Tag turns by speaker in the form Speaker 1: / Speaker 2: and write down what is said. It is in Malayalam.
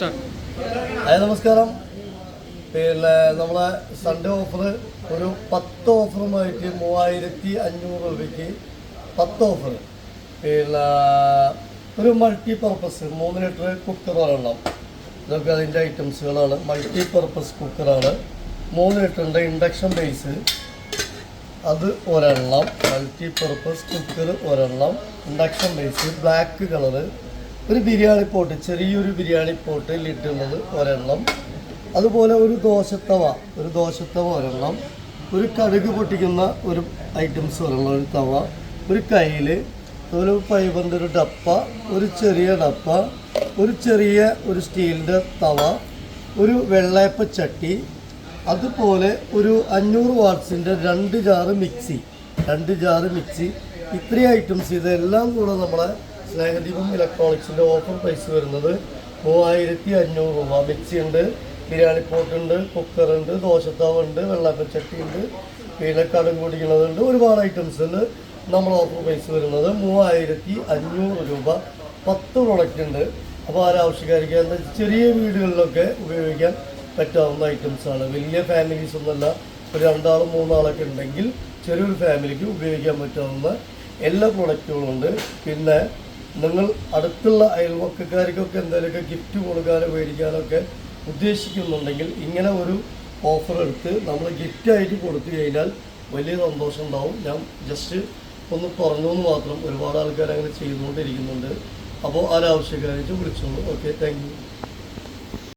Speaker 1: ഹായ് നമസ്കാരം. പിന്നെ നമ്മളെ സൺഡേ ഓഫർ ഒരു പത്ത് ഓഫറുമായിട്ട് മൂവായിരത്തി അഞ്ഞൂറ് രൂപയ്ക്ക് പത്ത് ഓഫർ പിന്നെ ഒരു മൾട്ടി പർപ്പസ് മൂന്ന് ലിറ്റർ കുക്കർ ഒരെണ്ണം ഇതൊക്കെ അതിന്റെ ഐറ്റംസുകളാണ് മൾട്ടി പർപ്പസ് കുക്കറാണ് മൂന്ന് ലിറ്ററിന്റെ ഇൻഡക്ഷൻ ബേസ് അത് ഒരെണ്ണം. മൾട്ടി പർപ്പസ് കുക്കർ ഒരെണ്ണം. ഇൻഡക്ഷൻ ബേസ് ബ്ലാക്ക് കളറ് ഒരു ബിരിയാണി പോട്ട് ചെറിയൊരു ബിരിയാണി പോട്ട് ലിറ്ററിനത് ഒരെണ്ണം. അതുപോലെ ഒരു ദോശത്തവ ഒരു ദോശത്തവ ഒരെണ്ണം. ഒരു കടുക് പൊട്ടിക്കുന്ന ഒരു ഐറ്റംസ് ഒരെണ്ണം ഒരു തവ. ഒരു കയ്യിൽ അതുപോലെ ഫൈബറിന്റെ ഒരു ഡപ്പ ഒരു ചെറിയ ഡപ്പ ഒരു ചെറിയ ഒരു സ്റ്റീലിന്റെ തവ ഒരു വെള്ളയപ്പ ചട്ടി അതുപോലെ ഒരു അഞ്ഞൂറ് വാട്ട്സിന്റെ രണ്ട് ജാറ് മിക്സി. രണ്ട് ജാറ് മിക്സി. ഇത്രയും ഐറ്റംസ് ഇതെല്ലാം കൂടെ നമ്മളെ സ്നേഹദീപം ഇലക്ട്രോണിക്സിന്റെ ഓഫർ പ്രൈസ് വരുന്നത് മൂവായിരത്തി അഞ്ഞൂറ് രൂപ. മിക്സി ഉണ്ട് ബിരിയാണി പോട്ടുണ്ട് കുക്കറുണ്ട് ദോശത്താവുണ്ട് വെള്ളപ്പച്ചട്ടി ഉണ്ട് പിന്നെ കടും കുടിക്കുന്നതുണ്ട് ഒരുപാട് ഐറ്റംസ് ഉണ്ട് നമ്മൾ ഓഫർ പ്രൈസ് വരുന്നത് മൂവായിരത്തി അഞ്ഞൂറ് രൂപ. പത്ത് പ്രൊഡക്റ്റ് ഉണ്ട്. അപ്പോൾ ആരാവശ്യക്കാർക്ക് ചെറിയ വീടുകളിലൊക്കെ ഉപയോഗിക്കാൻ പറ്റാവുന്ന ഐറ്റംസ് ആണ്. വലിയ ഫാമിലീസ് ഒന്നുമല്ല. ഒരു രണ്ടാളും മൂന്നാളൊക്കെ ഉണ്ടെങ്കിൽ ചെറിയൊരു ഫാമിലിക്ക് ഉപയോഗിക്കാൻ പറ്റാവുന്ന എല്ലാ പ്രൊഡക്റ്റുകളും ഉണ്ട്. പിന്നെ നിങ്ങൾ അടുത്തുള്ള അയൽവക്കക്കാർക്കൊക്കെ എന്തെങ്കിലുമൊക്കെ ഗിഫ്റ്റ് കൊടുക്കാനോ മേടിക്കാനൊക്കെ ഉദ്ദേശിക്കുന്നുണ്ടെങ്കിൽ ഇങ്ങനെ ഒരു ഓഫർ എടുത്ത് നമ്മൾ ഗിഫ്റ്റായിട്ട് കൊടുത്തു കഴിഞ്ഞാൽ വലിയ സന്തോഷം ഉണ്ടാവും. ഞാൻ ജസ്റ്റ് ഒന്ന് പറഞ്ഞു എന്ന് മാത്രം ഒരുപാട് ആൾക്കാർ അങ്ങനെ ചെയ്തുകൊണ്ടിരിക്കുന്നുണ്ട്. അപ്പോൾ ആരാവശ്യക്കാരെ വിളിച്ചോളൂ. Okay thank